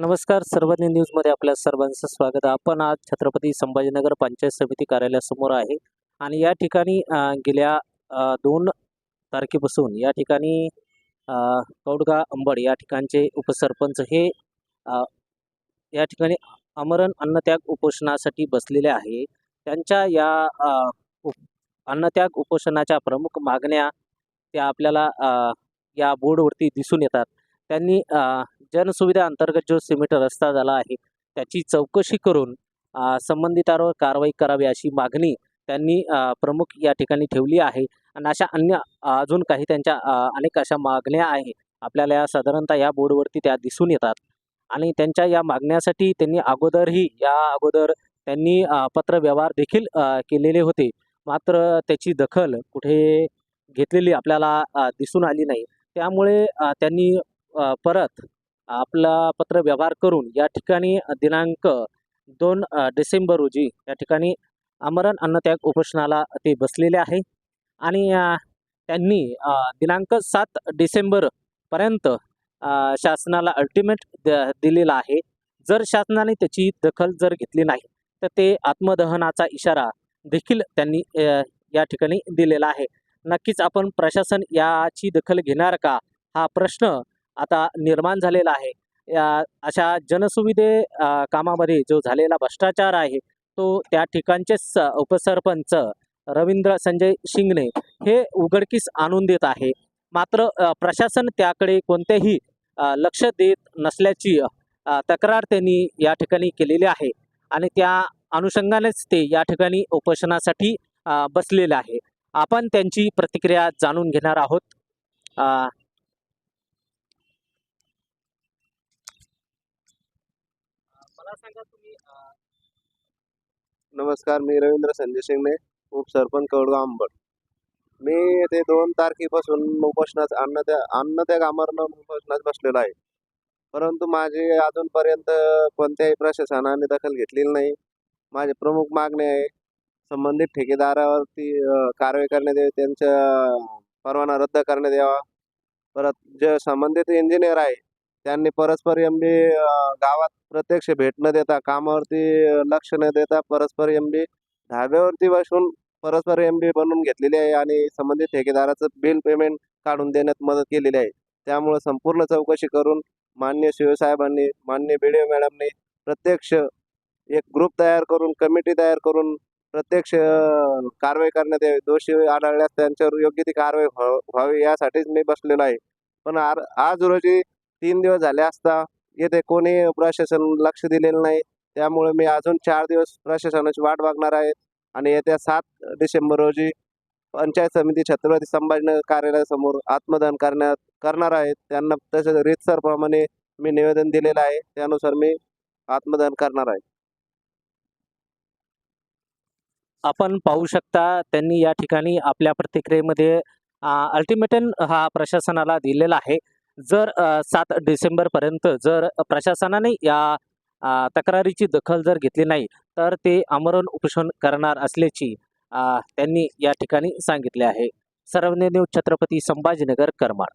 नमस्कार सर्वांनी न्यूजमध्ये आपल्या सर्वांचं स्वागत. आपण आज छत्रपती संभाजीनगर पंचायत समिती कार्यालयासमोर आहे आणि या ठिकाणी गेल्या दोन तारखेपासून या ठिकाणी कौडगा अंबड या ठिकाणचे उपसरपंच हे या ठिकाणी अमरण अन्नत्याग उपोषणासाठी बसलेले आहे. त्यांच्या या उप- अन्नत्याग उपोषणाच्या प्रमुख मागण्या त्या आपल्याला या बोर्डवरती दिसून येतात. त्यांनी जनसुविधा अंतर्गत जो सिमेंट रस्ता झाला आहे त्याची चौकशी करून संबंधितांवर कारवाई करावी अशी मागणी त्यांनी प्रमुख या ठिकाणी ठेवली आहे. आणि अशा अन्य अजून काही त्यांच्या अनेक अशा मागण्या आहे. आपल्याला या साधारणतः या बोर्डवरती त्या दिसून येतात. आणि त्यांच्या या मागण्यासाठी त्यांनी अगोदरही या अगोदर त्यांनी पत्रव्यवहार देखील केलेले होते. मात्र त्याची दखल कुठे घेतलेली आपल्याला दिसून आली नाही. त्यामुळे त्यांनी परत आपला पत्र व्यवहार करून या ठिकाणी दिनांक दोन डिसेंबर रोजी या ठिकाणी आमरण अन्नत्याग उपोषणाला ते बसलेले आहे. आणि त्यांनी दिनांक सात डिसेंबरपर्यंत शासनाला अल्टिमेट दिलेला आहे. जर शासनाने त्याची दखल जर घेतली नाही तर ते आत्मदहनाचा इशारा देखील त्यांनी या ठिकाणी दिलेला आहे. नक्कीच आपण प्रशासन याची दखल घेणार का? हा प्रश्न आता निर्माण झालेला आहे. या अशा जनसुविधे कामामध्ये जो झालेला भ्रष्टाचार आहे तो त्या ठिकाणचेच उपसरपंच रवींद्र संजय शिंगणे हे उघडकीस आणून देत आहे. मात्र प्रशासन त्याकडे कोणतेही लक्ष देत नसल्याची तक्रार त्यांनी या ठिकाणी केलेली आहे आणि त्या अनुषंगानेच ते या ठिकाणी उपोषणासाठी बसलेले आहे. आपण त्यांची प्रतिक्रिया जाणून घेणार आहोत. मला सांगा तुम्ही नमस्कार मी रवींद्र संजय शिंगणे उपसरपंच कवडगाव आंबट मी ते दोन तारखेपासून उपोषणात अन्न त्या अन्न त्या कामावरनं उपोषणात बसलेलो आहे. परंतु माझी अजूनपर्यंत कोणत्याही प्रशासनाने दखल घेतलेली नाही. माझी प्रमुख मागणी आहे संबंधित ठेकेदारावरती कारवाई करण्यात यावी त्यांचा परवाना रद्द करण्यात यावा. परत जे संबंधित इंजिनियर आहे त्यांनी परस्पर एम बी गावात प्रत्यक्ष भेट न देता कामावरती लक्ष न देता परस्पर एम बी बसून परस्पर एम बी बनवून घेतलेली आहे आणि संबंधित ठेकेदाराचं बिल पेमेंट काढून देण्यात मदत केलेली आहे. त्यामुळं संपूर्ण चौकशी करून मान्य शिवसाहेबांनी मान्य बी डी मॅडमने प्रत्यक्ष एक ग्रुप तयार करून कमिटी तयार करून प्रत्यक्ष कारवाई करण्यात यावी. दोषी आढळल्यास त्यांच्यावर योग्य ती कारवाई व्हा- व्हावी यासाठीच मी बसलेलो आहे. पण आर- आज रोजी तीन दिवस झाले असता येथे कोणी प्रशासन लक्ष दिलेलं नाही. त्यामुळे मी अजून चार दिवस प्रशासनाची वाट बघणार आहे आणि येत्या सात डिसेंबर रोजी पंचायत समिती छत्रपती संभाजीनगर कार्यालयासमोर आत्मदान करण्यात करणार आहेत त्यांना तसेच रीतसरप्रमाणे मी निवेदन दिलेलं आहे. त्यानुसार मी आत्मदान करणार आहे. आपण पाहू शकता त्यांनी या ठिकाणी आपल्या प्रतिक्रियेमध्ये अल्टिमेटम हा प्रशासनाला दिलेला आहे. जर सात डिसेंबरपर्यंत जर प्रशासनाने या तक्रारीची दखल जर घेतली नाही तर ते आमरण उपोषण करणार असल्याची त्यांनी या ठिकाणी सांगितले आहे. सर्वज्ञ न्यूज छत्रपती संभाजीनगर करमाळ.